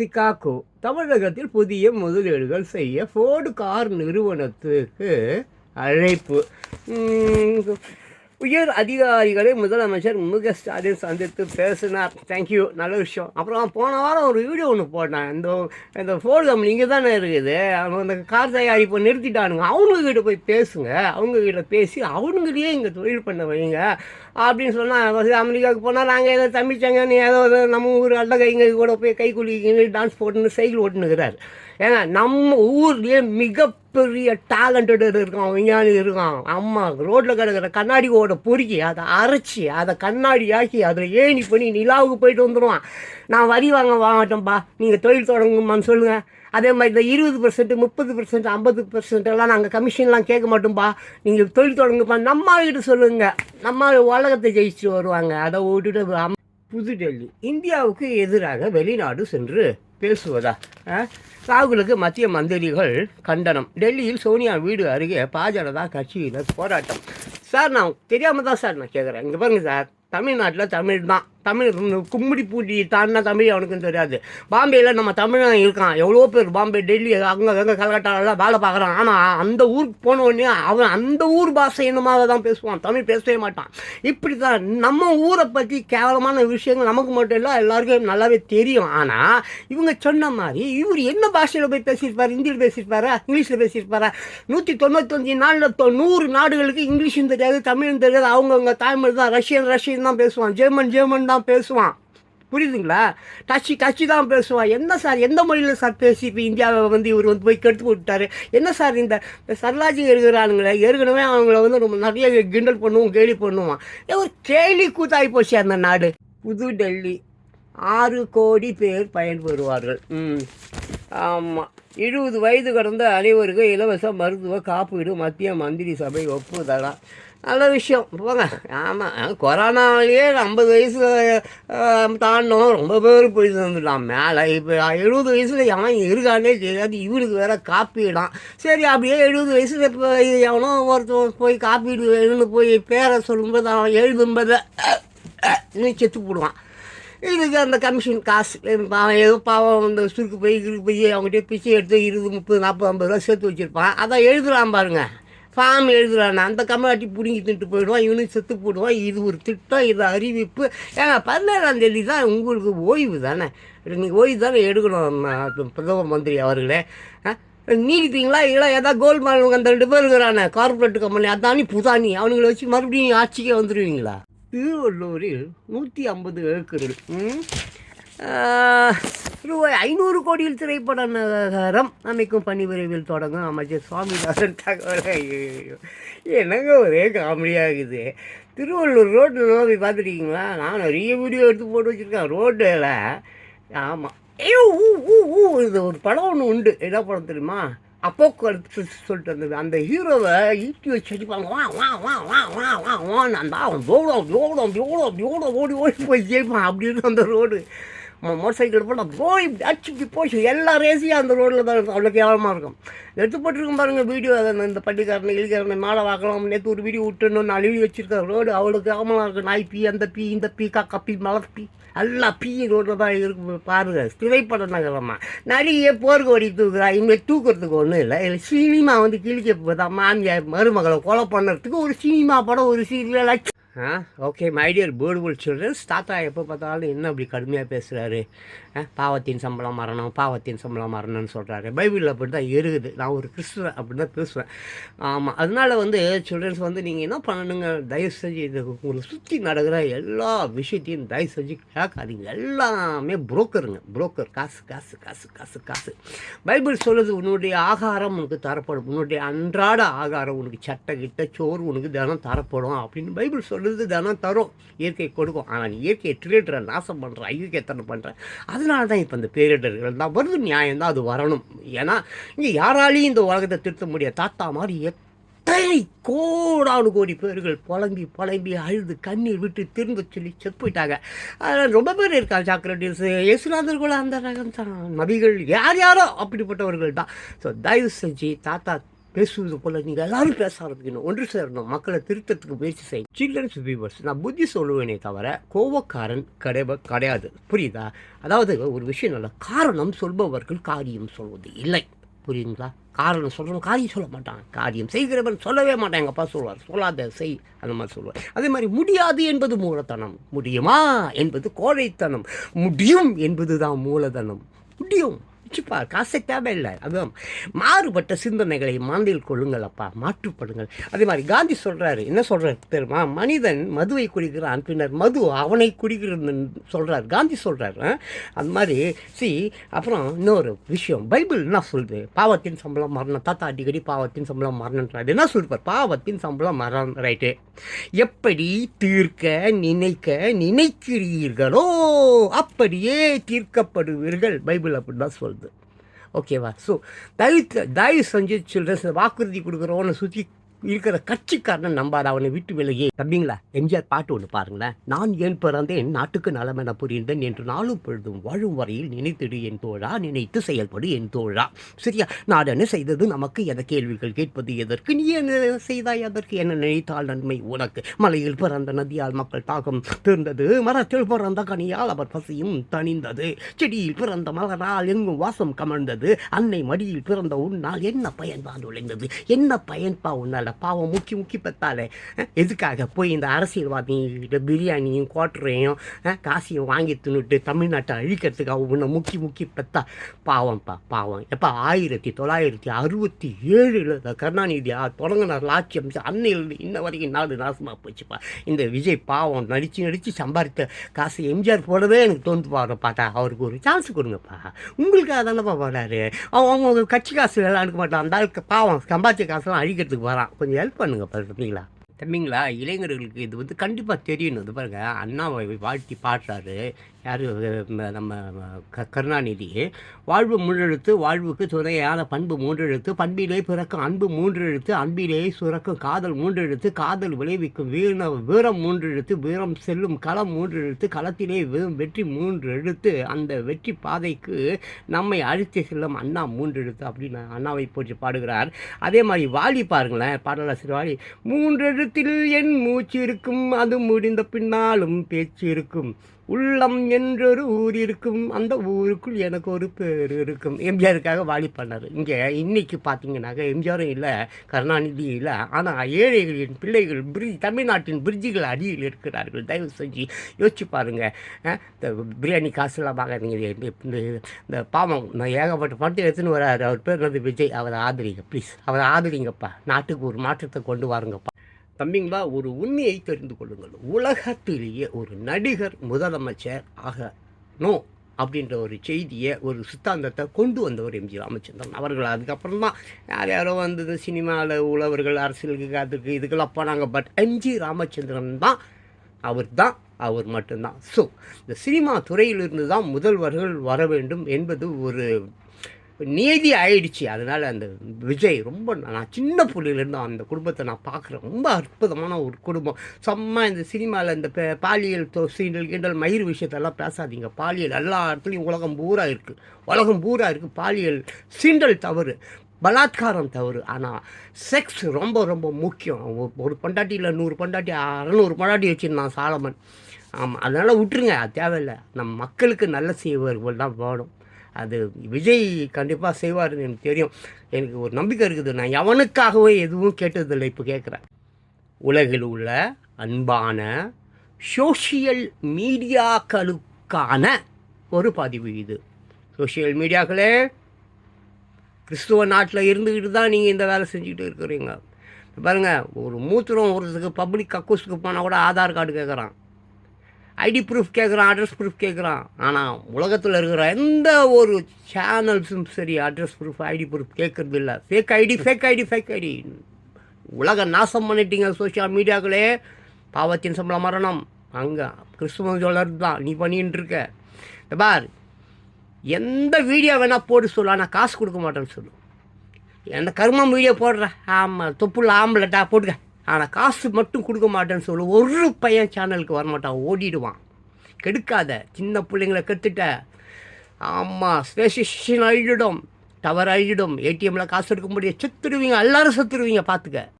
Chicago தமிழகத்தில் புதிய முதலீடுகள் செய்ய ஃபோர்டு கார் நிறுவனத்துக்கு அழைப்பு. உயர் அதிகாரிகளை முதலமைச்சர் மு க ஸ்டாலின் சந்தித்து பேசினார். தேங்க்யூ நல்ல விஷயம். அப்புறம் போன வாரம் ஒரு வீடியோ ஒன்று போட்டேன். இந்த இந்த ஃபோன் கம்பெனி இங்கே தானே இருக்குது. அவங்க அந்த கார் தயாரிப்பை நிறுத்திட்டானுங்க. அவங்கக்கிட்ட போய் பேசுங்க. அவங்கக்கிட்ட பேசி அவனுங்களையே இங்கே தொழில் பண்ண வைங்க. அப்படின்னு சொன்னால் அமெரிக்காவுக்கு போனால் நாங்கள் ஏதோ தமிழ்ச்சங்க நீ ஏதோ நம்ம ஊர் அல்ல கைங்க கூட போய் கை குலுக்கிங்க டான்ஸ் போட்டுன்னு சைக்கிள் ஓட்டுனுக்கிறார் ஏங்க நம்ம ஊர்லேயே மிகப்பெரிய டேலண்டட் இருக்கான் விஞ்ஞானி இருக்கான். அம்மா ரோட்டில் கிடக்கிற கண்ணாடி ஓட பொறுக்கி அதை அரைச்சி அதை கண்ணாடி ஆக்கி அதில் ஏணி பண்ணி நிலாவுக்கு போயிட்டு வந்துடுவான் நான் வரி வாங்க வாங்கட்டேன்ப்பா நீங்கள் தொழில் தொடங்குமான்னு சொல்லுங்கள் அதே மாதிரி இந்த இருபது பர்சன்ட் முப்பது பர்சன்ட் ஐம்பது பர்சன்ட் எல்லாம் நாங்கள் கமிஷன்லாம் கேட்க மாட்டோம்ப்பா நீங்கள் தொழில் தொடங்குப்பா நம்ம கிட்ட சொல்லுங்கள் நம்ம உலகத்தை ஜெயிச்சுட்டு வருவாங்க. அதை விட்டுட்டு புதுடெல்லி இந்தியாவுக்கு எதிராக வெளிநாடு சென்று பேசுவதா? ஆ? ராகுலுக்கு மத்திய மந்திரிகள் கண்டனம். டெல்லியில் சோனியா வீடு அருகே பாஜக கட்சியினர் போராட்டம். சார் நான் தெரியாமல் தான் சார் நான் கேட்குறேன் இங்கே பாருங்கள் சார். தமிழ்நாட்டில் தமிழ் தான் தமிழ் கும்மிடி பூட்டி தாண்டினா தமிழ் அவனுக்கும் தெரியாது. பாம்பேயில் நம்ம தமிழன் இருக்கான். எவ்வளோ பேர் பாம்பே டெல்லி அங்கே அங்கே கல்கட்டாலெல்லாம் வேலை பார்க்குறான். ஆனால் அந்த ஊருக்கு போன அவன் அந்த ஊர் பாஷை என்னமாக தான் பேசுவான். தமிழ் பேசவே மாட்டான். இப்படி தான் நம்ம ஊரை பற்றி கேவலமான விஷயங்கள் நமக்கு மட்டும் இல்லை எல்லாருக்கும் நல்லாவே தெரியும். ஆனால் இவங்க சொன்ன மாதிரி இவர் என்ன பாஷையில் போய் பேசியிருப்பார்? ஹிந்தியில் பேசியிருப்பாரா? இங்கிலீஷில் பேசியிருப்பாரா? நூற்றி தொண்ணூத்தஞ்சு நாளில் தொ- நூறு நாடுகளுக்கு இங்கிலீஷும் தெரியாது தமிழும் தெரியாது. அவங்கவுங்க தாய்மொழி தான் ரஷ்யன் ரஷ்யன் தான் பேசுவான். ஜெர்மன் ஜெர்மன் தான் பேசுவான். புரியுதுங்களா? டச்சு டச்சு தான் பேசுவான். என்ன சார் எந்த மொழியில் சார் பேசி இப்போ இந்தியாவை வந்து இவர் வந்து போய் கெடுத்து விட்டாரு என்ன சார் இந்த இந்த சர்லாஜி இருக்கிறானுங்களே ஏற்கனவே அவங்கள வந்து ரொம்ப நிறைய கிண்டல் பண்ணுவோம் கேலி பண்ணுவான் ஒரு கேலி கூத்தாகி போச்சு அந்த நாடு. புது டெல்லி. ஆறு கோடி பேர் பயன்பெறுவார்கள் ம். ஆமாம் இருபது வயது கடந்த அனைவருக்கும் இலவச மருத்துவ காப்பீடு மத்திய மந்திரி சபை ஒப்புதலாம் நல்ல விஷயம். போங்க. ஆமாம் கொரோனாவிலேயே ஐம்பது வயசு தாண்டினோம். ரொம்ப பேர் போயிட்டு வந்துட்டான். மேலே இப்போ எழுபது வயசில் எவன் இருக்கானே தெரியாது. இவனுக்கு வேற காப்பீடான் சரி அப்படியே எழுபது வயசில் இப்போ எவனோ ஒருத்தன் போய் காப்பீடு வேணும்னு போய் பேரை சொல்லும்போது அவன் எழுதும்போதை இன்னும் செத்து போடுவான். இதுக்கு அந்த கமிஷன் காசு. அவன் ஏதோ பாவம் இந்த சுருக்கு போய் இருக்கு போய் அவங்ககிட்ட பிச்சை எடுத்து இருபது முப்பது நாற்பது ஐம்பது ரூபா சேர்த்து வச்சுருப்பான். அதான் எழுதுகிறான் பாருங்கள் ஃபார்ம் எழுதுறான். அந்த கம்மாட்டி பிடுங்கி தின்ட்டு போயிடுவான். இவனும் செத்து போடுவான். இது ஒரு திட்டம் இது அறிவிப்பு. ஏன்னா பதினேழாம் தேதி தான் உங்களுக்கு ஓய்வு தானே? நீங்கள் ஓய்வு தானே எடுக்கணும் பிரதம மந்திரி அவர்களே. ஆ? நீடிப்பீங்களா இல்லை ஏதாவது கோல்மால் அந்த ரெண்டு பேர் இருக்கிறானே? கார்பரேட் கம்பெனி அதானி புதானி அவனுங்களை வச்சு மறுபடியும் ஆட்சிக்கே வந்துடுவீங்களா திருவள்ளூரில் நூற்றி ஐம்பது ஏக்கர் ரூபாய் ஐநூறு கோடியில் திரைப்பட நகரம் அமைக்கும் பணி விரைவில் தொடங்கும் அமைச்சர் சுவாமிநாதன் தகவல். என்னங்க ஒரே காமெடியாகுது திருவள்ளூர் ரோட்டில் போய் பார்த்துருக்கீங்களா நான் நிறைய வீடியோ எடுத்து போட்டு வச்சுருக்கேன். ரோட்டில் ஆமாம் ஐயோ ஊ ஊ ஊ. இது ஒரு படம் ஒன்று உண்டு. என்ன படம் தெரியுமா? அப்போ சொல்லிட்டு இருந்தது அந்த ஹீரோவை ஈட்டி வச்சு அடிப்பாங்க. வா வா வா வா வா வா வான்னு அந்த அவன். ஓடும் ஓடும் ஓடும் ஓடும். ஓடி ஓடி போய் ஜெயிப்பான். அப்படின்னு அந்த ரோடு மோட்டர் சைக்கிள் போட்டால் போய் அடிச்சுட்டு போச்சு. போய் எல்லா ரேஸையும் அந்த ரோட்டில் தான் இருக்கும் அவ்வளோ கேவலமாக இருக்கும். எடுத்து போட்டிருக்கும் பாருங்கள் வீடியோ. அதை இந்த பட்டிக்காரனை இழிக்காரனை மேலே வாக்கலாம் நேற்று ஒரு வீடியோ விட்டுன்னு நாலு வீடியோ ரோடு அவ்வளோ கேவலமாக இருக்கும். நாய் பீ அந்த பீ இந்த பீ காக்கா பீ மலர் பீ எல்லா பீ ரோட்டில் தான் இருக்கு பாருங்க. திரைப்பட நகரமா. நிறைய போருக்கு ஓடி தூக்குறா. இனிமேல் தூக்குறதுக்கு ஒன்றும் இல்லை. இல்லை சினிமா வந்து கிழிக்க போதா மாமியார் மருமகளை கொலை பண்ணுறதுக்கு ஒரு சினிமா படம் ஒரு serial okay my dear beautiful childrens தாத்தா எப்போ பார்த்தாலும் என்ன அப்படி கடுமையாக பேசுகிறாரு பாவத்தின் சம்பளம் மரணம் பாவத்தின் சம்பளம் மரணம்னு சொல்கிறாரு பைபிளில் அப்படி தான் இருக்குது. நான் ஒரு கிறிஸ்துவன் அப்படி தான் பேசுவேன். ஆமாம் அதனால வந்து சில்ட்ரன்ஸ் வந்து நீங்கள் என்ன பண்ணணுங்க? தயவு செஞ்சு இது உங்களை சுற்றி நடக்கிற எல்லா விஷயத்தையும் தயவு செஞ்சு கேட்காதீங்க. எல்லாமே புரோக்கருங்க. புரோக்கர். காசு காசு காசு காசு காசு. பைபிள் சொல்லுது உன்னுடைய ஆகாரம் உனக்கு தரப்படும். உன்னுடைய அன்றாட ஆகாரம் உனக்கு சட்டை கிட்ட சோறு உனக்கு தினம் தரப்படும். அப்படின்னு பைபிள் சொல்லுது. தனம் தரும். இயற்கை கொடுக்கும். ஆனால் இயற்கையை திருடுற நாசம் பண்ணுற ஐயக்கத்தனை பண்ணுற அதனால தான் இப்போ இந்த பேரிடர்கள் தான் வருது. நியாயம்தான் அது வரணும். ஏன்னா இங்கே யாராலையும் இந்த உலகத்தை திருத்த முடியாது. தாத்தா மாதிரி எத்தனை கோடானு கோடி பேர்கள் புலம்பி புலம்பி அழுது கண்ணீர் விட்டு திரும்ப சொல்லி செத்து போயிட்டாங்க. அதில் ரொம்ப பேர் இருக்காங்க. சாக்ரட்டிஸ் இயேசுநாதர் கூட அந்த ரகம் தான் நபிகள் யார் யாரோ அப்படிப்பட்டவர்கள் தான். ஸோ தயவு செஞ்சு தாத்தா பேசுவது போல் நீங்கள் எல்லாரும் பேச ஆரம்பிக்கணும். ஒன்று சேரணும். மக்களை திருத்தத்துக்கு முயற்சி செய்யணும். சில்ட்ரன்ஸ் வியூவர்ஸ் நான் புத்தி சொல்லுவேனே தவிர கோவக்காரன் கிடையாது கிடையாது. புரியுதா? அதாவது ஒரு விஷயம் நல்ல காரணம் சொல்பவர்கள் காரியம் சொல்வது இல்லை. புரியுதுங்களா? காரணம் சொல்கிறவன் காரியம் சொல்ல மாட்டான். காரியம் செய்கிறவன் சொல்லவே மாட்டான். எங்கள் அப்பா சொல்வார் சொல்லாத செய். அந்த மாதிரி சொல்லுவார். அதே மாதிரி முடியாது என்பது மூலதனம். முடியுமா என்பது கோழைத்தனம். முடியும் என்பது தான் மூலதனம். முடியும். வச்சுப்பா காசை தேவையில்லை. அதுதான் மாறுபட்ட சிந்தனைகளை மனதில் கொள்ளுங்கள் அப்பா மாற்றுப்படுங்கள். அதே மாதிரி காந்தி சொல்கிறாரு என்ன சொல்கிறார் தெரியுமா? மனிதன் மதுவை குடிக்கிறான் பின்னர் மது அவனை குடிக்கிறது சொல்கிறார் காந்தி சொல்கிறார் அது மாதிரி சி அப்புறம் இன்னொரு விஷயம் பைபிள் என்ன சொல்லுது? பாவத்தின் சம்பளம் மரணம் தாத்தா அடிக்கடி பாவத்தின் சம்பளம் மரணன்றாரு என்ன சொல்லிருப்பார் பாவத்தின் சம்பளம் மரணம் ரைட்டு எப்படி தீர்க்க நினைக்க நினைக்கிறீர்களோ அப்படியே தீர்க்கப்படுவீர்கள். பைபிள் அப்படி தான் சொல்லுது. ஓகேவா? ஸோ தயவு தயவு செஞ்சு சில்ட்ரன்ஸ் வாக்குறுதி கொடுக்குறவனை சுற்றி இருக்கிற கட்சிக்காரனை நம்பாத அவனை விட்டு விலகி தம்பிங்களா எம்ஜிஆர் பாட்டு ஒன்று பாருங்களேன். நான் ஏன் பிறந்தேன் நாட்டுக்கு நலமென புரிந்தேன் என்று நாளும் பொழுதும் வாழும் வரையில் நினைத்திடு என் தோழா நினைத்து செயல்படு என் தோழா. சரியா? நான் என்ன செய்தது? நமக்கு எதை கேள்விகள் கேட்பது? எதற்கு? நீ என்ன செய்தாய்? அதற்கு என்ன நினைத்தால் நன்மை உனக்கு? மலையில் பிறந்த நதியால் மக்கள் தாகம் தீர்ந்தது. மரத்தில் பிறந்த கனியால் அவர் பசியும் தணிந்தது. செடியில் பிறந்த மலரால் எங்கும் வாசம் கமழ்ந்தது. அன்னை மடியில் பிறந்த உன்னால் என்ன பயன்பாடு நுழைந்தது என்ன பயன்பா உன்னால? பாவம் முக்கி முக்கி பெத்தாலே எதுக்காக? போய் இந்த அரசியல்வாதிகிட்ட பிரியாணியும் குவாட்டரையும் காசையும் வாங்கி தின்னுட்டு தமிழ்நாட்டை அழிக்கிறதுக்காக உன்னை முக்கி முக்கி பெத்தா? பாவம்ப்பா பாவம். எப்போ ஆயிரத்தி தொள்ளாயிரத்தி அறுபத்தி ஏழில் கருணாநிதி தொடங்கினார் ஆட்சி அமைச்சு அன்னையிலிருந்து இன்ன வரைக்கும் நாடு நாசமாக போச்சுப்பா. இந்த விஜய் பாவம் நடித்து நடித்து சம்பாதித்த காசு எம்ஜிஆர் போடவே எனக்கு தோன்று பாரு பார்த்தா அவருக்கு ஒரு சான்ஸ் கொடுங்கப்பா. உங்களுக்கு அதானப்பா போறாரு அவன் அவங்க கட்சி காசு எல்லாம் எடுக்க மாட்டான். அந்த ஆளுக்கு பாவம் சம்பாதிச்ச காசுலாம் அழிக்கிறதுக்கு வரான். கொஞ்சம் ஹெல்ப் பண்ணுங்கள் தம்பிங்களா தம்பிங்களா? இளைஞர்களுக்கு இது வந்து கண்டிப்பாக தெரியணும். இது பாருங்கள் அண்ணாவை வாழ்த்தி பாடுறாரு. யார்? நம்ம க கருணாநிதி. வாழ்வு மூன்றெழுத்து வாழ்வுக்கு துணையான பண்பு மூன்றெழுத்து பண்பிலே பிறக்கும் அன்பு மூன்றெழுத்து அன்பிலே சுரக்கும் காதல் மூன்றெழுத்து காதல் விளைவிக்கும் வீண வீரம் மூன்றெழுத்து வீரம் செல்லும் களம் மூன்றெழுத்து களத்திலே வெ- வெற்றி மூன்று எழுத்து அந்த வெற்றி பாதைக்கு நம்மை அழைத்து செல்லும் அண்ணா மூன்றெழுத்து அப்படின்னு அண்ணாவை போற்றி பாடுகிறார். அதே மாதிரி வாலி பாருங்களேன் பாடலாசிரியர் வாலி. கழுத்தில் என் மூச்சு இருக்கும் அது முடிந்த பின்னாலும் பேச்சு இருக்கும். உள்ளம் என்றொரு ஊர் இருக்கும் அந்த ஊருக்குள் எனக்கு ஒரு பேர் இருக்கும். எம்ஜிஆருக்காக வாலி பண்ணார். இங்கே இன்னைக்கு பார்த்தீங்கன்னாக்க எம்ஜிஆரும் இல்லை கருணாநிதி இல்லை ஆனால் ஏழைகளின் பிள்ளைகள் பிரிட்ஜ் தமிழ்நாட்டின் பிரிட்ஜுகள் அடியில் இருக்கிறார்கள். தயவு செஞ்சு யோசிச்சு பாருங்கள் இந்த பிரியாணி காசுலாம் வாங்காதீங்க. இந்த இந்த பாவம் நான் ஏகப்பட்ட பணத்தை எடுத்துன்னு வராரு. அவர் பேர் வந்து விஜய். அவரை ஆதரிங்க ப்ளீஸ் அவரை ஆதரிங்கப்பா. நாட்டுக்கு ஒரு மாற்றத்தை கொண்டு வாருங்கப்பா. தம்பிங்களா ஒரு உண்மையை தெரிந்து கொள்ளுங்கள். உலகத்திலேயே ஒரு நடிகர் முதலமைச்சர் ஆகணும் அப்படின்ற ஒரு செய்தியை ஒரு சித்தாந்தத்தை கொண்டு வந்தவர் எம்ஜி ராமச்சந்திரன். அவர்கள் அதுக்கப்புறம் தான் யார் யாரோ வந்தது சினிமாவில் உழவர்கள் அரசியலுக்கு அதுக்கு இதுக்கெல்லாம் போனாங்க. பட் எம்ஜி ராமச்சந்திரன் தான் அவர் தான் அவர் மட்டும்தான். ஸோ இந்த சினிமா துறையிலிருந்து தான் முதல்வர்கள் வர வேண்டும் என்பது ஒரு நீதி ஆயிடுச்சு. அதனால் அந்த விஜய் ரொம்ப நான் சின்ன புள்ளியிலேருந்து அந்த குடும்பத்தை நான் பார்க்குறேன். ரொம்ப அற்புதமான ஒரு குடும்பம். செம்ம இந்த சினிமாவில் இந்த பாலியல் சீண்டல் கீண்டல் மயிர் விஷயத்தெல்லாம் பேசாதீங்க. பாலியல் எல்லா இடத்துலையும் உலகம் பூரா இருக்குது உலகம் பூரா இருக்குது பாலியல் சீண்டல் தவறு பலாத்காரம் தவறு. ஆனால் செக்ஸ் ரொம்ப ரொம்ப முக்கியம். ஒரு- பொண்டாட்டியில் நூறு பொண்டாட்டி அறநூறு பொண்டாட்டி வச்சுருந்தான் சாலமன். ஆமாம் அதனால் விட்டுருங்க. அது தேவையில்லை. நம்ம மக்களுக்கு நல்ல செய்வர்கள் தான் வேணும். அது விஜய் கண்டிப்பாக செய்வார்னு எனக்கு தெரியும். எனக்கு ஒரு நம்பிக்கை இருக்குது. நான் எவனுக்காகவே எதுவும் கேட்டதில்லை இப்போ கேட்குறேன் உலகில் உள்ள அன்பான சோஷியல் மீடியாக்களுக்கான ஒரு பதிவு இது. சோஷியல் மீடியாக்களே கிறிஸ்துவ நாட்டில் இருந்துக்கிட்டு தான் நீங்கள் இந்த வேலை செஞ்சுக்கிட்டு இருக்கிறீங்க. பாருங்கள் ஒரு மூத்திரம் ஒருத்தருக்கு பப்ளிக் கக்கூஸுக்கு போனால் கூட ஆதார் கார்டு கேட்குறான் ஐடி ப்ரூஃப் கேட்குறான் அட்ரஸ் ப்ரூஃப் கேட்குறான் ஆனால் உலகத்தில் இருக்கிற எந்த ஒரு சேனல்ஸும் சரி அட்ரஸ் ப்ரூஃப் ஐடி ப்ரூஃப் கேட்குறது இல்லை. Fake ID fake ID fake ID உலக நாசம் பண்ணிட்டீங்க சோஷியல் மீடியாக்களே பாவத்தின் சம்பள மரணம். அங்கே கிறிஸ்துவ சொல்லறது தான். நீ பண்ணின்னு இருக்க. இந்த பார் எந்த வீடியோ வேணால் போட்டு சொல்லு. ஆனால் காசு கொடுக்க மாட்டேன்னு சொல்லு. எந்த கர்மம் வீடியோ போடுற. ஆமாம் தொப்புள்ள ஆம்பளட்டா போட்டுக்க. ஆனால் காசு மட்டும் கொடுக்க மாட்டேன்னு சொல்லு ஒரு பையன் சேனலுக்கு வரமாட்டான் ஓடிடுவான். கெடுக்காத சின்ன பிள்ளைங்களை கெடுத்துட்ட. ஆமாம் ஸ்பேசிஷன் அழிடும் டவர் அழிடும் ஏடிஎம்மில் காசு எடுக்க முடியாது. செத்துடுவீங்க எல்லாரும் செத்துடுவீங்க பார்த்துக்க